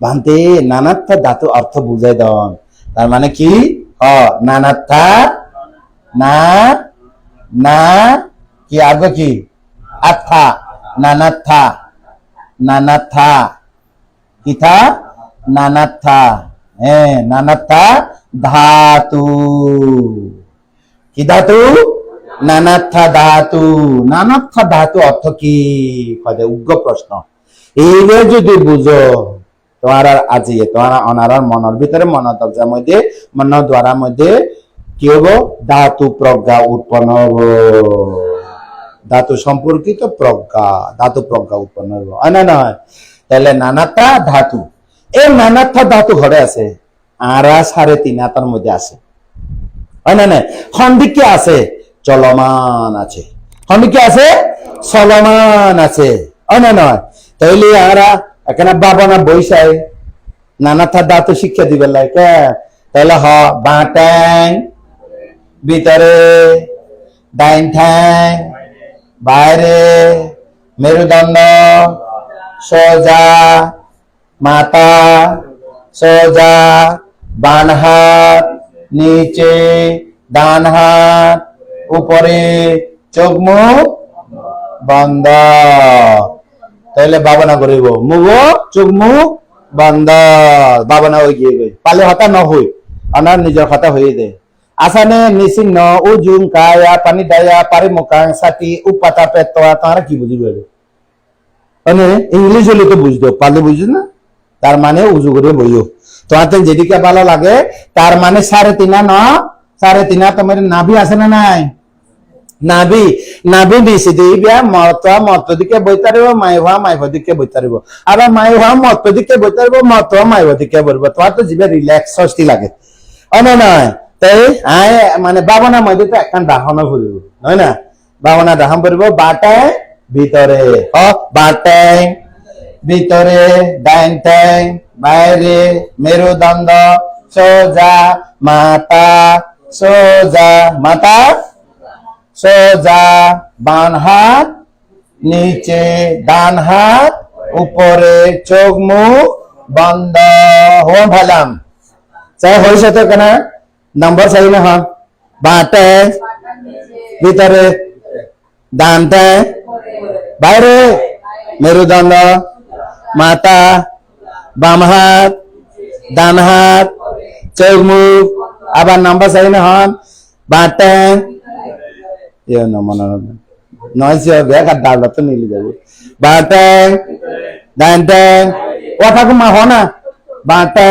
ভান্তে নানাত্থা ধাতু অর্থ বুঝাই দন। তার মানে কি? হ নানাত্থা না না, কি আগে কি? আথা নানাত্থা নানাত্থা কিথা নানাত্থা হ্যাঁ নানাত্থা ধাতু। কি ধাতু? নানাত্থা ধাতু। নানাত্থা ধাতু অর্থ কি? উগ্র প্রশ্ন। এইলে যদি বুঝো তোমার আর আজি, তোমার অনারার মনের ভিতরে মন দরজার মধ্যে মন দ্বারার মধ্যে কি হব? ধাতু প্রজ্ঞা উৎপন্ন হব। ধাতু সম্পর্কিত প্রজ্ঞা ধাতু প্রজ্ঞা উৎপন্ন হব। না নয় তাহলে নানাত্তা ধাতু। এই নানাত্তা ধাতু ঘরে আছে। আরা সাড়ে তিন হাতার মধ্যে আছে। হয় না না খন্ডিকে আছে, চলমান আছে। খন্ডিকে আছে, চলমান আছে। হয় না নয় তাইলে আরা এখানে বাবা না বৈশাই নানাথা দাঁত শিক্ষা দিবে লাইকে তাহলে হ বাটাং ভিতরে ডাইন ঠ্যাং বাইরে, মেরুদণ্ড, সোজা, মাথা, সোজা বান হাত, নিচে, ডান হাত, উপরে, চোখ মুখ বন্ধ। তাহলে বাবানা করিব। মুগ চোখ বন্ধ বাবানা হয়ে গিয়ে গই পালে হতা ন হই আনার নিজের কথা হয়ে দে। আসানে নিচিহ্ন, উজুং কায়া, পানি দায়া পারি মুখাং সাতি উপাতা পেতোয়া তারা কি বুঝিবে মানে ইংলিশ হলে তো বুঝতো পারলে বুঝিস না? তার মানে উজু করে বইও তোমার যেদিকে ভালো লাগে তার মানে সাড়ে তিনা ন সাড়ে তিনা তোমার নাভি আছে না নাই? নাভি নাভি নিচে দিবিয়া মত মত দিকে বইতে পারিব মাই হওয়া মাইব দিকে বইতে পারিব আবার মাই হওয়া মত দিকে বইতে পারিব মত মাইব দিকে বলব তোমার তো জিবে রিল্যাক্স সস্তি লাগে। অন নয় তাই আয় মানে বাবনা মধ্যে তো একখান দাহন ফুরিব নয় না বাবনা দাহন ফুরিব বাটায় ভিতরে হ বাটায় ভিতরে ডাইন ট্যাং বাইরে মেরুদণ্ড সোজা মাথা সোজা মাথা সোজা বান হাত, নিচে ডান হাত, উপরে চোখ মুখ বন্ধ। হো ভালাম। চাই হয়েছে তো কেন? নম্বর চাই না হন বাটে ভিতরে ডানটে বাইরে মেরুদণ্ড মাথা বাম হাত, ডান হাত, চোখ মুখ। আবার নাম্বার চাই না হন বাটে ইয়ে না মনে হবে নয় সে ব্যাগ আর ডালটা তো নিলে না বাটে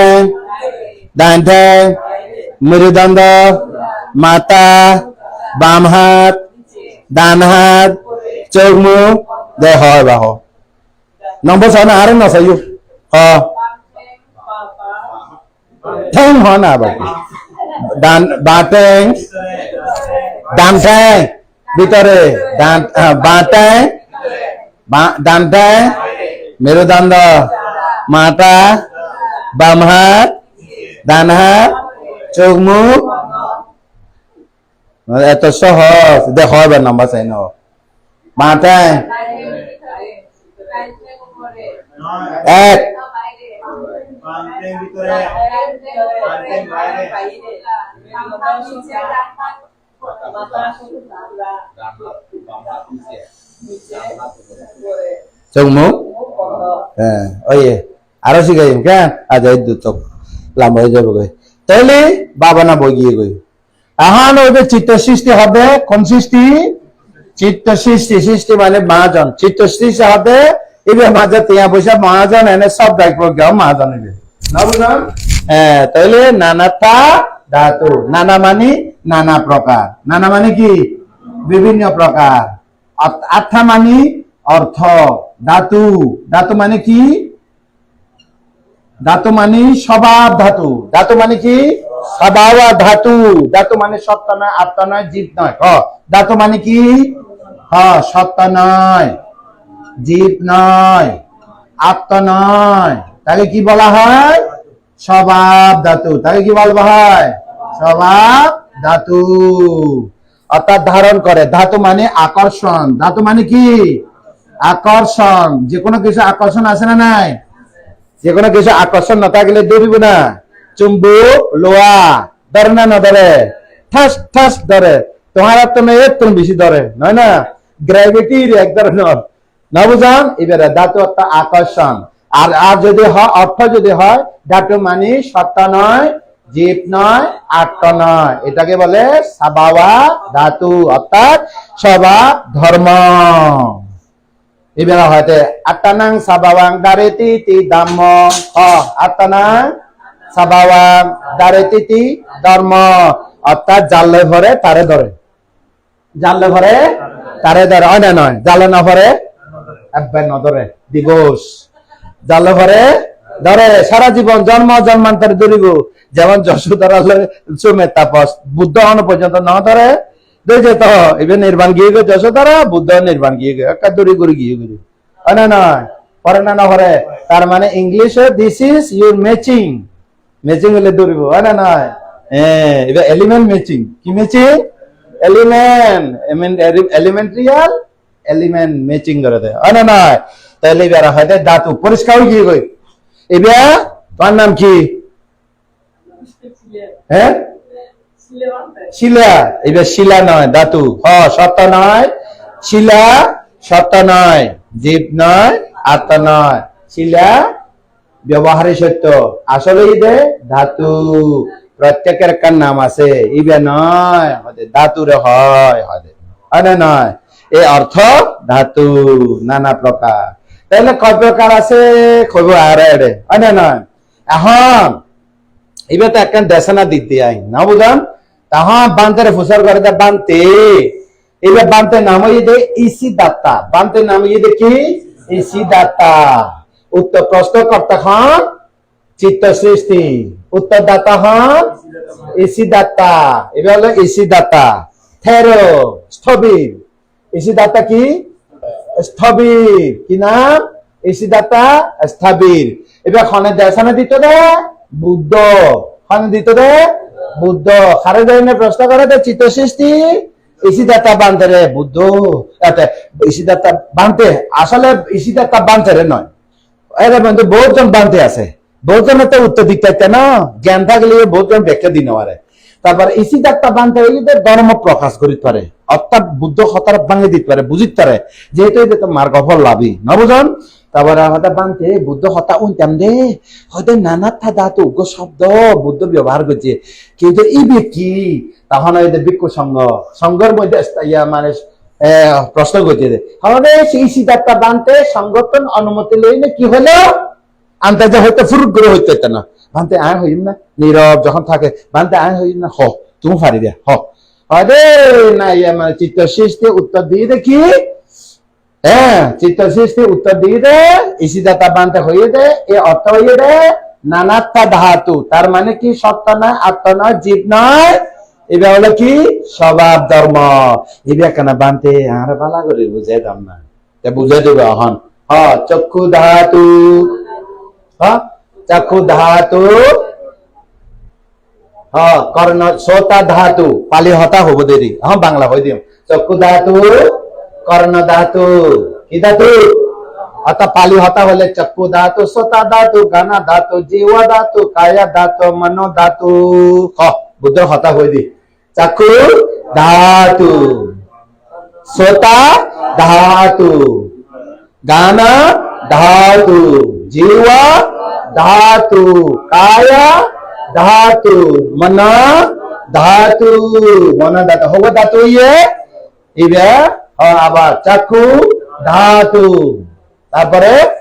ডানটে মেরুদণ্ড মাথা বাম হাত ডান হাত চোখ মুখ দে হয় বা হ নম্বর ছয় না আরে না হ ঠেং হ না বাকি ডান বাটেং ডান ঠ্যাং ভিতরে ডান আহ, বাঁ ঠ্যাং বাঁ- ডান ঠ্যাং মেরুদণ্ড মাথা বাম হাত ডান হাত চোখ মুখ। এত সহজ। দে হয় বা নাম্বার চাই না। বাঁ এক। ভিতরে। চোখ আরও শিখাইম কেন আজ এই দুটো লম্বা তাইলে বাবা না বই গিয়ে গই এখন ওই চিত্ত সৃষ্টি হবে কোন সৃষ্টি চিত্ত সৃষ্টি সৃষ্টি মানে মহাজন চিত্ত সৃষ্টি হবে এবার মাঝে তিয়া বসে মহাজন এনে সব দায়িত্ব গেও মহাজন এবে না বুঝলাম হ্যাঁ তাইলে নানাটা ধাতু নানা মানে নানা প্রকার। নানা মানে কি? বিভিন্ন প্রকার। আত্মা মানে অর্থ, ধাতু। ধাতু মানে কি? ধাতু মানে স্বভাব ধাতু। ধাতু মানে কি? স্বভাব ধাতু। ধাতু মানে সত্য নয়, আত্মা নয়, জীব নয়। ধাতু মানে কি? হ সত্য নয়, জীব নয়, আত্মা নয়। তাকে কি বলা হয়? স্বভাব ধাতু। তাকে কি বলবা হয়? স্বভাব ধাতু। অর্থাৎ ধারণ করে। ধাতু মানে আকর্ষণ। ধাতু মানে কি? আকর্ষণ। যে কোনো কিছু আকর্ষণ আছে না নাই? যে কোনো কিছু আকর্ষণ না থাকলে দৌড়িব না। চুম্বুক লোয়া, ধরে না না ধরে ঠাস ঠাস ধরে। তোমার আর তো মেয়ে তুমি বেশি ধরে, নয় না? গ্র্যাভিটির এক ধরনের। না বুঝান? এবারে ধাতু একটা আকর্ষণ। আর আর যদি হয়, অর্থ যদি হয়, ধাতু মানে সত্তা নয় জীব নয় আত্ম নয়। এটাকে বলে সাবাওয়া ধাতু, অর্থাৎ স্বভাব ধর্ম। এবার হয়তো আত্মানাং সাবাওয়াং দারেতি তি দাম্ম। অ আত্মানাং সাবাওয়াং দারেতি তি ধর্ম। অর্থাৎ জানলে ভরে, তারে ধরে। জানলে ভরে, তারে ধরে। অন্য নয় জালে না ভরে একবার ন ধরে দিবস জানলে ভরে ধরে, সারা জীবন জন্ম, জন্মান্তর ধরিব। যেমন যশোধরা সুমে তাপস, বুদ্ধ হন পর্যন্ত ন ধরে। দেখে তো নির্বাণ গিয়ে গে যশোধরা, বুদ্ধ নির্বাণ গিয়ে গে, একটা দূরে করে গিয়ে গেলি অন্য নয়, পরে না না ভরে তার মানে ইংলিশে this is your matching matching হলে ধরিব অন্য নয়। হ্যাঁ এলিমেন্ট ম্যাচিং কি ম্যাচিং এলিমেন্ট এলিমেন্টারিয়াল এলিমেন্ট ম্যাচিং করে দেয় অন্য নয়, তাহলে এবার হয়তো ধাতু, পরিষ্কার গিয়ে গই এবার তোমার নাম কি? হ্যাঁ? শিলা। এবার শিলা নয় ধাতু হ সত্য নয়। শিলা সত্য নয়। জীব নয়, আত্মা নয়। শিলা, ব্যবহারে সত্য। আসলে ইদে ধাতু প্রত্যেকের একটা নাম আছে? ইবে নয়, হদে ধাতুরে হয়, হদে। নয়। এই অর্থ ধাতু নানা প্রকার। তাহলে কয় প্রকার আছে? কইব আর এড়ে আরে নয় এখন এবার তো একটা দেশনা দিতে আই, না বুঝান? তাহা বান্তের ফুসার করে দে বান্তে। এবার বান্তে নাম হয়ে দে ইসি দাতা বান্তে নাম হয়ে দে কি? ইসি দাতা উত্তর প্রশ্ন কর্তা খান? চিত্ত সৃষ্টি উত্তর দাতা হন ইসি দাতা এবার হলো ইসি দাতা থেরো, স্থবির। ইসি দাতা কি? স্থবির। কি নাম? ইসি দাতা স্থবির। এবার খনে দেশানে দিত রে বুদ্ধ। খনে দিত রে বুদ্ধ। খারে দেয় প্রশ্ন করে দে চিত্ত সৃষ্টি ইসিদাতা বানতে রে, বুদ্ধ। ইসিদাতা বানতে, আসলে ইসিদাতা বানতে রে নয়। এর মধ্যে বহুজন বানতে আছে। বহুজনের তো উত্তর দিতে চাইতে না। জ্ঞান থাকলে বহুজন ব্যাখ্যা দিন পারে। তারপর ইসিদাতা বানতে হইলে ধর্ম প্রকাশ করিতে পারে। অর্থাৎ বুদ্ধ হতার ভাঙে দিতে পারে, বুঝিতে পারে। যেহেতু এটা তো মার্গ ফল লাভই, না বুঝন তারপরে হয়তো বানতে বুদ্ধ হতা উনতাম দে, হয়তো নানা থা ধাতু উগ্র শব্দ বুদ্ধ ব্যবহার করছে। কিন্তু এই কি তখন হয়তো ভিক্ষু সংঘ সংঘের মধ্যে ইয়া মানে প্রশ্ন করছে হলে সেই সিদ্ধার্থ বানতে সংগঠন অনুমতি লইলে কি হলো? আনতে যে হয়তো ফুরুক হইতে না। বানতে আয় হইম না, নীরব যখন থাকে, বানতে আয় হইম না, হ, তুমি পারি দে হ। আরে না ইয়া মানে চিত্ত সৃষ্টি উত্তর দিয়ে দেখি হ্যাঁ চিত্ত সৃষ্টি উত্তর দিয়ে দে হইয়ে দে, এ অর্থ হইয়ে দে নানাত্মা ধাতু, তার মানে কি সত্য নয়, আত্ম নয়, জীব নয়? এবার হলো কি? স্বভাব ধর্ম। এবার কেন বানতে, আর বালা করে বুঝাই দাম না। বুঝাই দেবে হন হ, চক্ষু ধাতু। হ চক্ষু ধাতু হ কর্ণ শ্রোতা ধাতু পালি হতা হব দেরি হ্যাঁ বাংলা হয়ে দিম চক্ষু ধাতু কর্ণ ধাতু কি ধাতু অর্থাৎ পালি হতা হলে চক্ষু ধাতু শ্রোতা ধাতু গানা ধাতু জীব ধাতু কায়া ধাতু মনো ধাতু হ বুদ্ধ হতা হয়ে দি চক্ষু ধাতু শ্রোতা ধাতু धातु, जीव, धातु, काया, धातु, मन धातु मन धातु, होगा धातु ये? इवे अब चक्षु धातु। তারপরে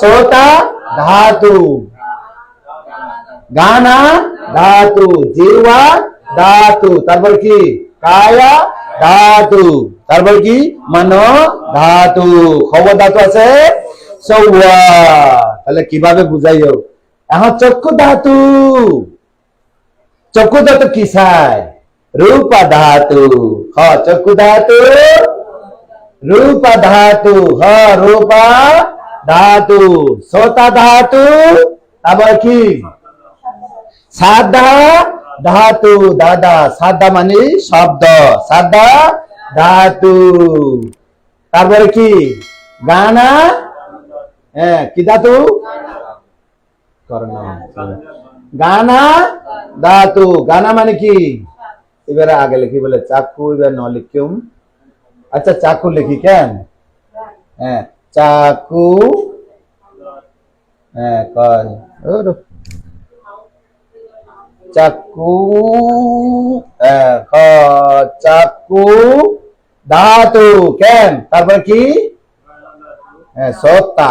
सोता, धातु। गाना, धातु। जीवा, धातु। तब की? काया, धातु। তারপর কি? মান ধাতু। খবর ধাতু আছে? চৌয়া তাহলে কীভাবে বুঝাইও? এখন চক্ষু ধাতু। চক্ষু ধাতু কি চাই? রূপ ধাতু। হ, চক্ষু ধাতু। রূপ ধাতু। হ, রূপ ধাতু। শ্রোতা ধাতু। তারপর কি? সাদা ধাতু। দাদা, সাদা মানে শব্দ। সাদা ধাতু। তারপরে কি? গানা? হ্যাঁ কি ধাতু? গানা ধাতু। গানা মানে কি? এবারে আগে লিখি বলে চাকু, এবার ন লিখুম। আচ্ছা চাকু লিখি কেন? হ্যাঁ চাকু। হ্যাঁ কয়? চাকু চাকু, ধাতু, কেন? তারপর কি? হ্যাঁ সত্তা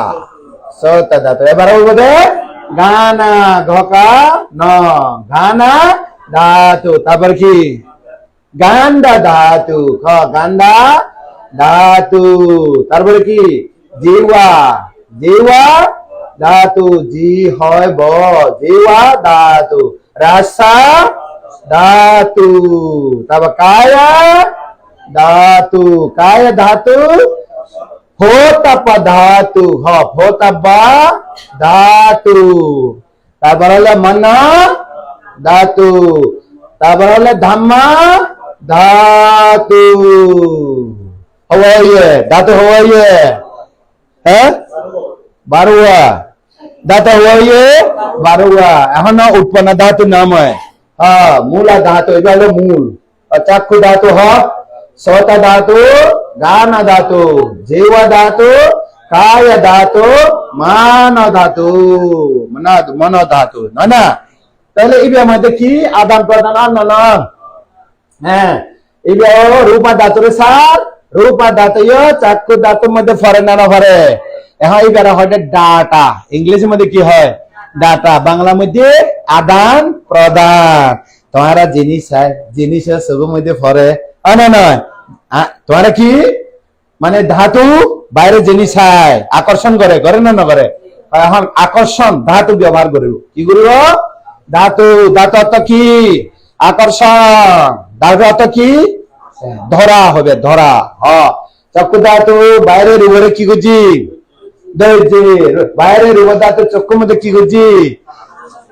সত্তা ধাতু। এবার বলব গানা ঘকা, ন গানা ধাতু। তারপর কি? গান্ডা ধাতু, খ গান্ডা ধাতু। তারপরে কি? জিওয়া জিওয়া ধাতু। জি হয় ব জিওয়া ধাতু। ধাতু তারপর কায়া ধাতু কায়া ধাতু ফোতাপা ধাতু হ ফোতাপা ধাতু তারপর হলো মনা ধাতু তারপর হলো ধাম্মা ধাতু হওয়াইয়ে ধাতু হওয়াইয়ে হ্যাঁ বারুয়া ধাতু হওয়াইয়ে বারুয়া এখন উৎপন্ন ধাতু নাম হয়। হ্যাঁ মূলা ধাতু এটা হলো মূল। চাক্ষু ধাতু হ সত ধাতু গান ধাতু জীব ধাতু কায় ধাতু মান ধাতু মন ধাতু না না। তাহলে এই মধ্যে কি আদান প্রদান? আর না হ্যাঁ। এটা রূপা ধাতুর সার, রূপা ধাতু চাক্ষু ধাতুর মধ্যে ফরে না না, ফরে। এখন এইবার হয় ডাটা। ইংলিশের মধ্যে কি হয়? ডাটা। বাংলার মধ্যে আদান প্রদান। তোমারা জিনিস হয় জিনিস সবের মধ্যে ফরে না নয় তোমারা কি? মানে ধাতু বাইরে জিনিস হয় আকর্ষণ করে করে না না করে? এখন আকর্ষণ, ধাতু ব্যবহার করিব। কি করিব? ধাতু। ধাতু অর্থ কি? আকর্ষণ। ধাতু অর্থ কি? ধরা হবে, ধরা। হ। চক্ষু ধাতু বাইরের উপরে কি করছি? দৈজি বাইরের উপর ধাতু চক্ষু মধ্যে কি করছি?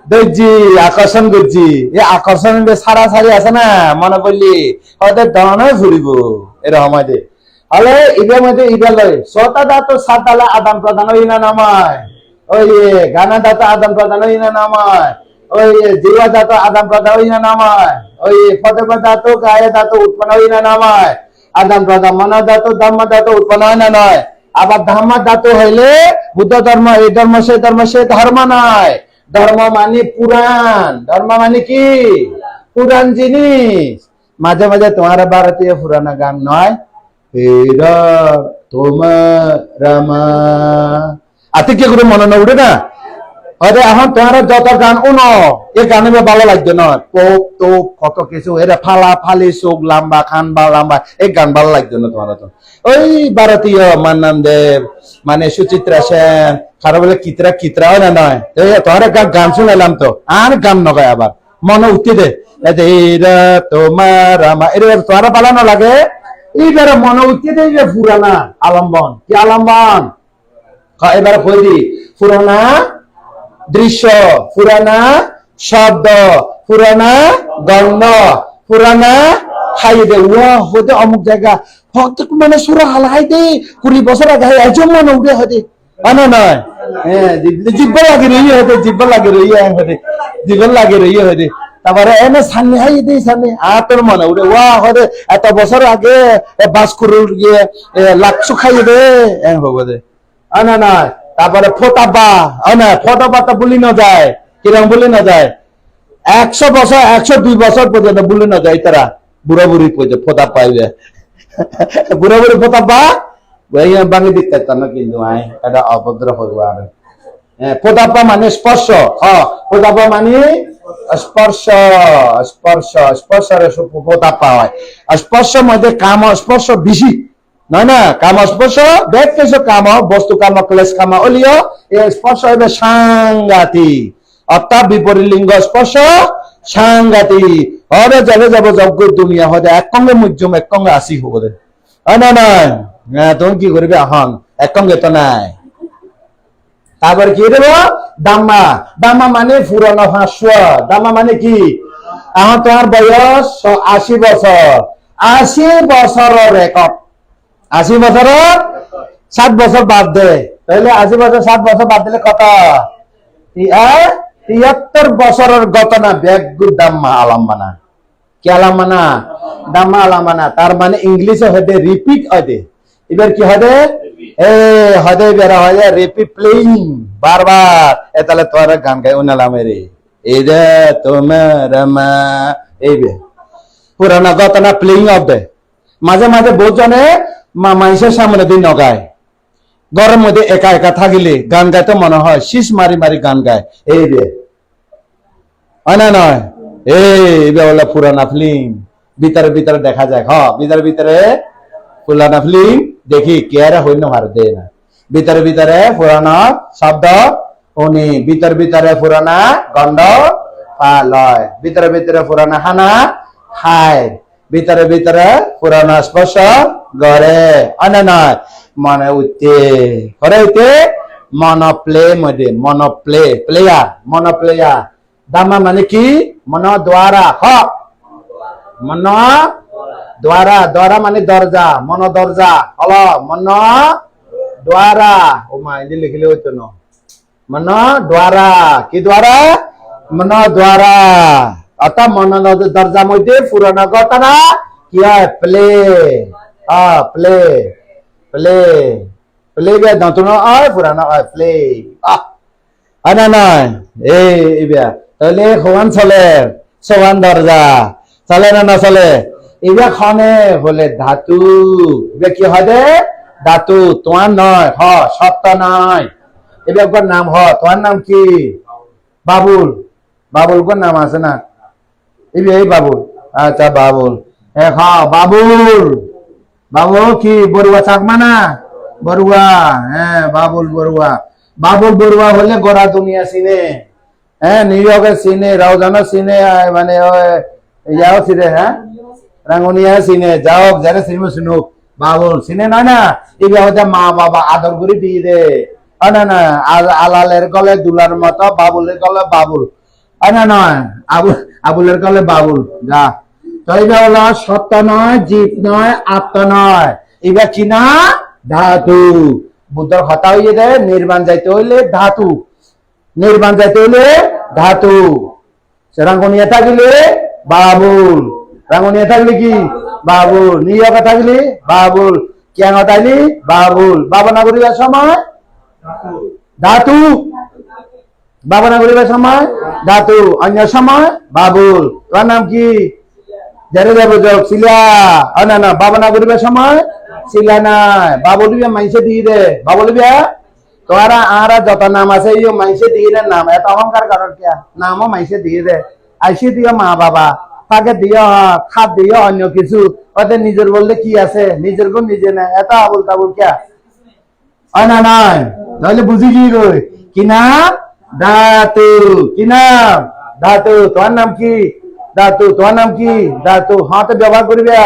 দৈজি আকর্ষণ করছি। এই আকর্ষণ সারা সারি আছে না মনে করলি হয়তো দনে ফুরিব এরকম হলে মধ্যে ইবে লয়। ছটা দাঁত আদান প্রদান হই না নামায়। ওই এ, গানা দাঁত আদান প্রদান হই না নামায়। ওই এ, জিওয়া দাঁত আদান প্রদান হই না নামায়। ওই ফতেবা দাঁত গায়ে দাঁত উৎপন্ন হই না নামায়। আদান প্রদান মনা দাঁত ধাম্মা দাঁত উৎপন্ন হয় না নয় আবার ধর্ম ধাতু হইলে বুদ্ধ ধর্ম, এই ধর্ম সে ধর্ম সে ধর্ম নয় ধর্ম মানে পুরাণ। ধর্ম মানে কি? পুরাণ জিনিস। মাঝে মাঝে তোমার ভারতীয় পুরানো গান নয় তোমার রামা। আতে কি করে মনে না উঠে না? আরে এখন তোমার যত গান উনো এ গানে ভালো লাগবে না। পোপ টোপ কত কিছু, এরা ফালা ফালি, চোখ লাম্বা খান বা লাম্বা এই গান ভালো লাগবে না তোমার তো। ওই ভারতীয় মান্নান দেব মানে সুচিত্রা সেন, কারও বলে কিতরা কিতরা হয় না নয়। তোমার গান শুনাইলাম তো, আর গান নগায় আবার। মনে উঠতে দে। এরা তোমার আমা এরা তোমার পালানো লাগে? এইবারে মনে উঠতে দে পুরানা আলম্বন। কি আলম্বন? এবারে কই দি? পুরানা দৃশ্য, পুরানা শব্দ, পুরানা গন্ধ, পুরানা খাই দে ওয়া হতে অমুক জায়গা। হতে মানে সুরা হালাই দে কুড়ি বছর আগে একজন মনে উঠে হতে আনা নয় হ্যাঁ জিব্বা লাগে রই হতে জিব্বা লাগে রই হতে জীবন লাগে রই হতে তারপরে এনে সামনে হাই দেই সামনে আর তোর মনে উঠে। ওয়া হতে এত বছর আগে বাস করুর গিয়ে লাকসু খাইয়ে দে এম হব দে। না না। তারপরে ফোটাবা না ফোটাবা তো বলি না যায়। কিরম বলি না যায়? একশো বছর, একশো দুই বছর পর্যন্ত বলি না যায় তারা। বুড়া বুড়ি পর্যন্ত ফোটা পাইবে বুড়া বুড়ি ফোটা পা বাঙি দিতে না কিন্তু আই এটা অভদ্র হব আর ফোটাপা মানে স্পর্শ। হ ফোটাপা মানে স্পর্শ স্পর্শ, স্পর্শের ফোটাপা হয়। স্পর্শ মধ্যে কাম স্পর্শ বেশি। না কাম স্পর্শ কিছু কাম বস্তু কাম ক্লেশ কাম অলিও এ স্পর্শ হবে সাংঘাতি অর্থাৎ বিপরীত লিঙ্গ স্পর্শ সাংঘাতি হবে যাবে যাব যজ্ঞ দুনিয়া হবে এক কঙ্গে মুজ্জুম এক কঙ্গে আসি হব হয় না হ্যাঁ, তুমি কি করবে? এখন এক কঙ্গে তো নাই। তারপর কি দেব দাম্মা। দাম্মা মানে পুরনো হাস্য দাম্মা মানে কি? আহ তোমার বয়স আশি বছর। আশি বছরের রেকর্ড। আশি বছরের সাত বছর বাদ দে। আশি বছর সাত বছর বাদ দিলে কত? তিয়াত্তর বছরের ঘটনা ব্যাগুর দাম্মা আলাম্মানা। কি আলাম্মানা? দাম্মা আলাম্মানা। তার মানে ইংলিশে হয়তো রিপিট হয়তো এবার কি হবে এ হদে হয় রিপিট প্লেইং বারবার। এ, তাহলে তোর গান গাই মা। এই বে মাঝে মাঝে বহুজনে মানুষের সামনে দিন নগায়। ঘরের মধ্যে একা একা থাকিলে গান গাইতে মনে হয়, শীষ মারি মারি গান গায়। এই রে হয় না নয়? এই বে বলে পুরানা ফিল্ম। ভিতরে ভিতরে দেখা যায়। হ, ভিতরে ভিতরে পুরানা ফিল্ম। দেখি কেয়ারে হইন মার দে না। ভিতরে ভিতরে পুরানা শব্দ শুনি ভিতরে ভিতরে পুরানা গন্ধ পা লয় ভিতরে ভিতরে পুরানা খানা খায় ভিতরে ভিতরে পুরানা স্পর্শ গড়ে অনে নয় মনে উঠতে করে উঠতে মন প্লে মধ্যে মন প্লে প্লেয়ার মন প্লেয়ার দামা মানে কি? মন দ্বারা হ। মন দ্বারা দ্বারা মানে দরজা মন দরজা হল মন দ্বারা ও মা, এটি লিখিলে হইতো ন। মন দ্বারা কি দ্বারা? মন দ্বারা অর্থাৎ মন দরজা মধ্যে পুরনো ঘটনা কি হয় play? Ah, play. Play. Play বে দন্তন হয় পুরানো হয় প্লে। আহ আনা নয় এই ইবিয়া তাহলে খোয়ান চলে সোয়ান দরজা। চলে না না চলে এবার খনে হলে ধাতু। এবার কি হবে ধাতু। তোমার নয়, হ, সত্য নয় এবার নাম হ তোমার নাম কি? বাবুল। বাবুল কোন নাম আছে না? এই এই বাবুল। আচ্ছা বাবুল। হ্যাঁ বাবুল। বাবু কি, বড়ুয়া চাকমা না? বড়ুয়া হ্যাঁ বাবুল বড়ুয়া। বাবুল বড়ুয়া হলে গোড়া দুনিয়া সিনে হ্যাঁ নিউ মানে ইয়াও সিনে হ্যাঁ? রাঙ্গুনিয়া সিনে যাও যারা সিনেমা শুনুক বাবুল নয় না এবার হচ্ছে মা বাবা আদর করে দিয়ে দে। না না, আল- আলালের গলে দুলার মতো, বাবুলের গলে বাবুল। না নয় আবুল আবুলের গলে বাবুল যা। তো এটা হলো সত্য নয় জীব নয় আত্ম নয়। এবার কি না? ধাতু। বুদ্ধর কথা হইয়ে দেয় নির্বাণ যাইতে হইলে ধাতু। নির্বাণ যাইতে হইলে ধাতু। রাঙ্গনিয়া থাকলে বাবুল। রাঙ্গনিয়া থাকলে কি? বাবুল। নিয়োগে থাকলে বাবুল। কেন থাকলি বাবুল। বাবনা করিবার সময়? ধাতু। বাবনা করিবার সময়? ধাতু অন্য সময়? বাবুল। তোমার নাম কি? ও, না না করিবার সময়? শিলা মাইসে দিয়ে দে। বাবুলিবিয়া তোরা আরা যত নাম আছে মাইসে দিয়ে দে নাম। এত অহংকার নামও মাইসে দিয়ে দে। দিও মা বাবা। তাকে দিও, খাদ দিও, অন্য কিছু। ওদের নিজের বললে কি আছে? নিজের গুণ নিজে না এত আবুল তাবুল কে হয় না, নাই। তাহলে বুঝি কি রই কি নাম ধাতু কি নাম? ধাতু তোমার নাম কি? ধাতু তোমার নাম কি? ধাতু হাতে ব্যবহার করবে?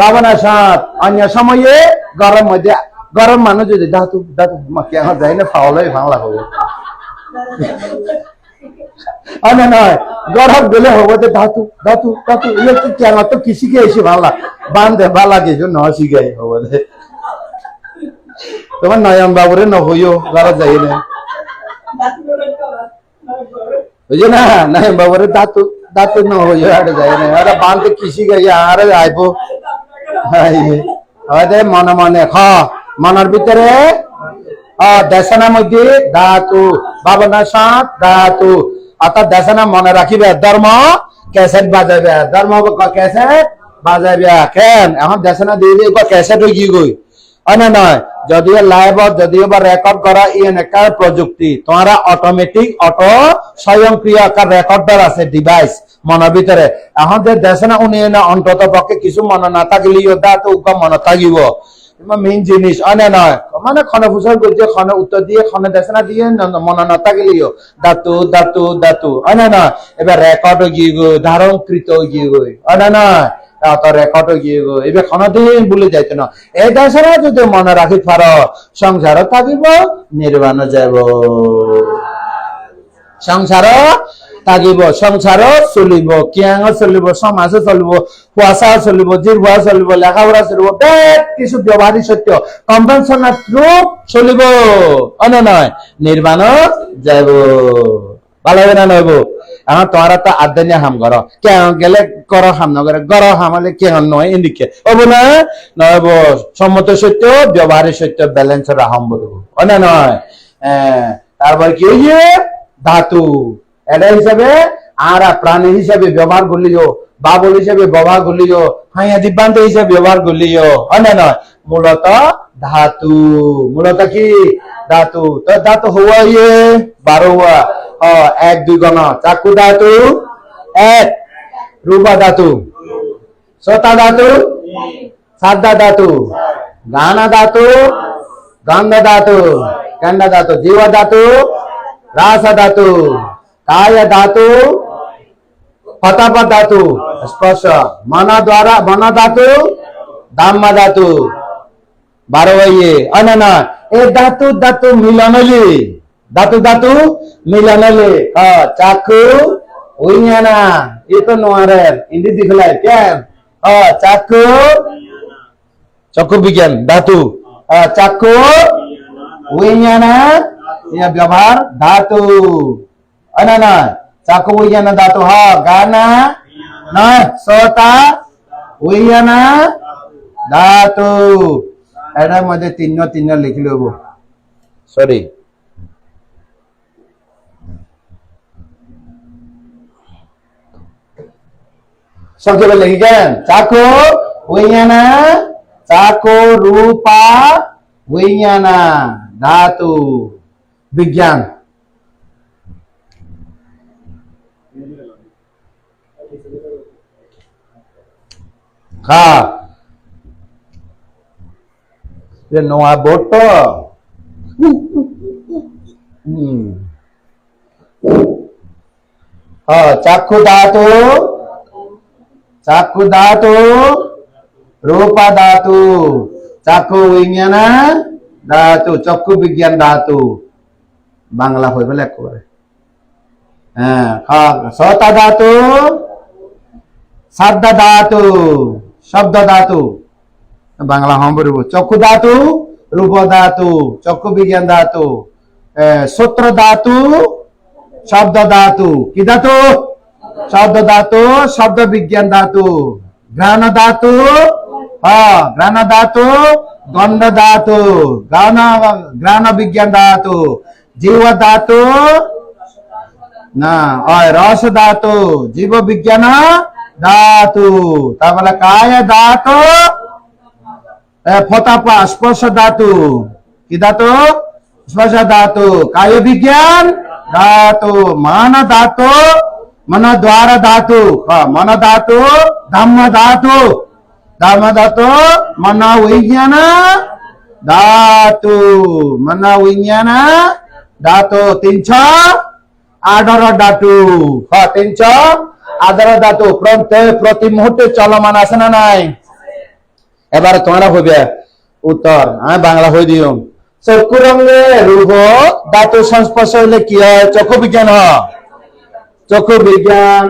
বাবনা সাত অন্য সময়ে গরম মধ্যে, গরম মানুষ যদি ধাতু ধাতু কেন যাই না? ফাওলাই বাংলা হবে। অন্য নয়, গরম গেলে হবে তো ধাতু ধাতু ধাতু ইয়ে কেন? তো কৃষিকে এসে বাংলা বান্ধে বালা কিছু ন শিখাই হবে তোমার নয়ন বাবুরে নহইও ঘরে যাই না বুঝে না নয়ন বাবুরে দাঁতু দাঁতু নহইও আরে যাই না আরে বান্ধে কৃষি গাই আরে আইবো হয়তো মনে মনে খ মনের ভিতরে অ দেশনার মধ্যে ধাতু ভাবনা সাত ধাতু অর্থাৎ দেশনা মনে রাখিবে ধর্ম ক্যাসেট বাজাবে ধর্ম ক্যাসেট বাজাবে কেন এখন দেশনা দিয়ে দিয়ে ক্যাসেট হয়ে গিয়ে গই অনে নয় যদিও লাইভ যদিও বা রেকর্ড করা ইয়েন একটা প্রযুক্তি তোমারা অটোমেটিক অটো স্বয়ংক্রিয় একটা রেকর্ডার আছে ডিভাইস মনের ভিতরে এখন যে দেশে না উনি না অন্তত পক্ষে কিছু মনে না থাকিলেও দা তো উকা মনে থাকিব মেইন জিনিস অনে নয় মানে খনে ফুসর করছে খনে উত্তর দিয়ে, খনে দেশে না দিয়ে, ন- মনে না থাকিলেও দাতু দাতু দাতু অনে নয় এবার রেকর্ড গিয়ে ধারণকৃত গিয়ে অনে নয় অত রেকর্ড গিয়ে এবার কোনদিন ভুলে যাইতো না। এই দেশেরা যদি মনে রাখি পার, সংসার থাকিব, নির্বাণ যাব সংসার থাকিব সংসাৰ চলিব কিয়াঙ চলিব, সমাজ চলিব শুৱাচা চলিব জিৰভা চলিব লেখা পঢ়া চলিব বেগ কিছু ব্যৱহাৰিক সত্য কনভেনশ্যনাল ৰূপ চলিব। অনে নহয় নিৰ্বাণত যাব ভালো হবে না নহব এখন তোমার তো আদানিয়া হাম কর কেন গেলে কর হাম নগরে গর হাম হলে কেন নয় এদিকে হব না নহব সম্মত সত্য ব্যবহারিক সত্য ব্যালেন্স রাহাম বলব অনে নয়? তারপর কি হয়েছে ধাতু। এটা হিসাবে আর প্রাণী হিসাবে ব্যবহার করলিও বাবল হিসাবে ব্যবহার করলিও হাইয়া দিব্যান্ত হিসাবে ব্যবহার করলিও অনে নয়? মূলত ধাতু। মূলত কি? ধাতু। তো ধাতু হওয়া ইয়ে বারো হওয়া 어, এক, দুই, গণ। চাকু ধাতু, এক। রূপা ধাতু সতা ধাতু সাদ্দা ধাতু গানা ধাতু, গন্ধ ধাতু গন্ধ ধাতু, জীব ধাতু রাಸ ধাতু কাಯ ধাতু পতাপ ধাতু, স্পর্শ। মন দ্বারা, মন ধাতু দাম্য ধাতু, বারো ইয়ে অনন এ ধাতু ধাতু ধাতু দাতু মিলানালে হ চাকু উইয়ানা এ তো নোয়ারের ইন্দি দিখলাই কেন হ চাকু চক্ষু বিজ্ঞান ধাতু চাকু উইয়ানা ইয়া ব্যবহার ধাতু না না চাকু উইয়ানা ধাতু হ গানা না সতা উইঞানা ধাতু এটার মধ্যে তিন তিন লিখে লব সরি સંખ્યા લખી ગયા ચાકોર વૈયાના ચાકોર રૂપા વૈયાના ધાતુ વિજ્ઞાન હા નો આ બોટો હા ચાખુ ધાતુ চাক্ষু ধাতু রূপা ধাতু চাক্ষু বিজ্ঞান ধাতু চক্ষু বিজ্ঞান ধাতু বাংলা হয়ে গেল একেবারে হ্যাঁ সতা ধাতু সাদ্দা ধাতু শব্দ ধাতু বাংলা হম বলব চক্ষু ধাতু রূপ ধাতু চক্ষু বিজ্ঞান ধাতু এ, সূত্র ধাতু শব্দ ধাতু কি ধাতু শব্দ ধাতু শব্দ বিজ্ঞান ধাতু। ঘ্রাণ ধাতু হ্যাঁ ঘ্রাণ ধাতু গন্ধ ধাতু ঘ্রাণ ঘ্রাণ বিজ্ঞান ধাতু। জীব ধাতু না ওই রস ধাতু জীব বিজ্ঞান ধাতু। তারপরে কায় ধাতু এ, ফতাপা স্পর্শ ধাতু। কি ধাতু? স্পর্শ ধাতু। কায় বিজ্ঞান ধাতু মান দ্বার ধাতু হ্যাঁ, মন ধাতু ধাম্ম ধাতু ধাম্ম ধাতু মন বিজ্ঞান ধাতু মন বিজ্ঞান ধাতু তিনশ আঠারো ধাতু হ্যাঁ তিনশ আঠারো ধাতু প্রতি মুহূর্তে চলমান আছে না নাই এবার তোমরা হইবে উত্তর আমি বাংলা হয়ে দিও চক্ষু রঙে রূপ ধাতু সংস্পর্শ হইলে কি হয় চক্ষু বিজ্ঞান হয় চক্ষু বিজ্ঞান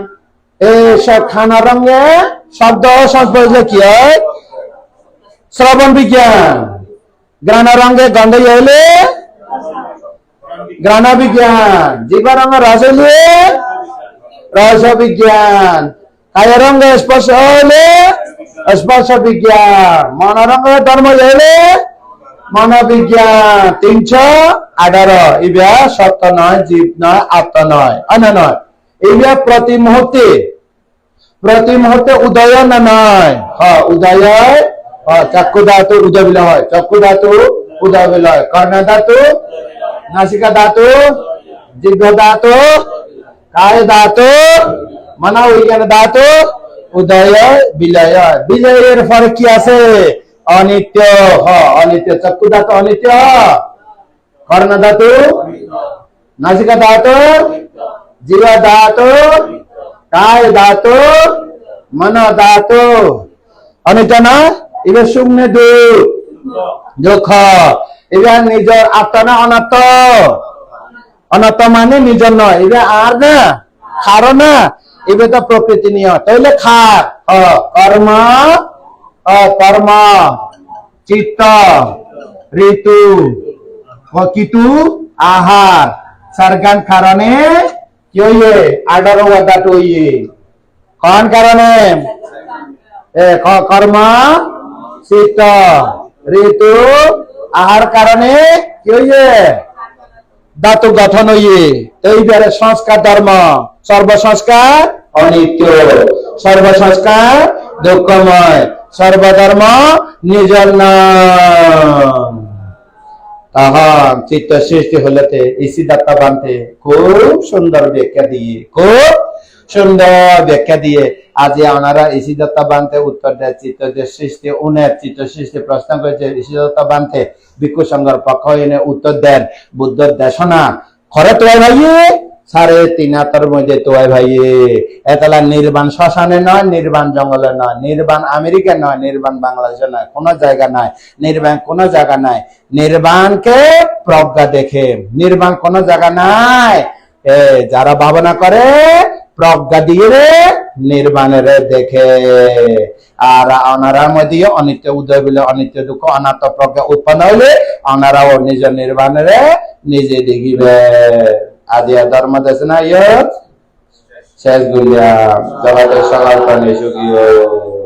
এই সব খানা রঙে, শব্দ সংস্পর্শ কি হয়? শ্রবণ বিজ্ঞান। গ্রাণ রঙে গন্ধ হইলে? গ্রাণ বিজ্ঞান। জীবা রঙ রস হইলে? রস বিজ্ঞান। কায় রঙে স্পর্শ হইলে? স্পর্শ বিজ্ঞান। মন রঙে ধর্ম হইলে? মনোবিজ্ঞান তিনশো আঠারো। ইবিয়া সত্য নয়, জীব নয়, আত্ম নয়, অন্য নয়। ইবিয়া প্রতি মুহূর্তে প্রতি মুহূর্তে উদয় না নয় হ্যাঁ উদয় হ্যাঁ চক্ষু ধাতু উদয় বিলয় হয়। চক্ষু ধাতু উদয় বিলয় কর্ণ ধাতু, নাসিকা ধাতু জিভ ধাতু, কায় ধাতু, মনো বিজ্ঞান ধাতু উদয় বিলয় বিলয়ের পরে কি আছে? অনিত্য হ অনিত্য। চক্ষু ধাতু অনিত্য কর্ণ ধাতু, নাসিকা ধাতু জীব ধাতু কায় ধাতু মন ধাতু অনিত্য না এবার শূন্য দুঃখ দুঃখ এবার নিজের আত্মা না অনাত্ম? অনাত্ম মানে নিজের নয়। এবার আর না? খারো না? এবে তো প্রকৃতি নিয়ম তাইলে খার কর্ম। কর্ম চিত্ত। ঋতু। কিতু আহার। সরগান কারণে কি হইয়ে আডারো ওয়াদাট হইয়ে কোন কারণে? এ কর্ম চিত্ত ঋতু, আহার কারণে কি হইয়ে ধাতু গঠন হইয়ে এইবারে সংস্কার ধর্ম। সর্বসংস্কার অনিত্য। সর্বসংস্কার দুঃখময়। সর্বধর্ম নিজর নাম তখন চিত্ত সৃষ্টি হলেতে ইসি দত্তা বানতে খুব সুন্দর ব্যাখ্যা দিয়ে, খুব সুন্দর ব্যাখ্যা দিয়ে আজি ওনারা ইসি দত্তা বানতে উত্তর দেয় চিত্ত যে সৃষ্টি, উনের চিত্ত সৃষ্টি প্রশ্ন করেছে, ইসি দত্তা বানতে ভিক্ষু সংঘর পক্ষ এনে উত্তর দেন বুদ্ধ দেশনা। খরে তোয় ভাইয়ে সাড়ে তিন হাতের মধ্যে তোয় ভাইয়ে এতলা নির্বাণ শ্মশানে নয়, নির্বাণ জঙ্গলে নয়, নির্বাণ আমেরিকা নয়, নির্বাণ বাংলাদেশে নয়, কোন জায়গা নয় নির্বাণ কোন জায়গা নাই। নির্বাণকে প্রজ্ঞা দেখে, নির্বাণ কোন জায়গা নাই। এ, যারা ভাবনা করে, প্রজ্ঞা দিয়ে রে, নির্বাণের দেখে। আর ওনারার মধ্যে অনিত্য উদয় বলে অনিত্য দুঃখ, অনাত্ম প্রজ্ঞা উৎপন্ন হইলে অনারাও নিজ নির্বাণের নিজে দেখিবে। আজিয়া ধর্ম দেশ না ইয়ত শেষ গুলিয়া জগতের সকাল পানি হোক।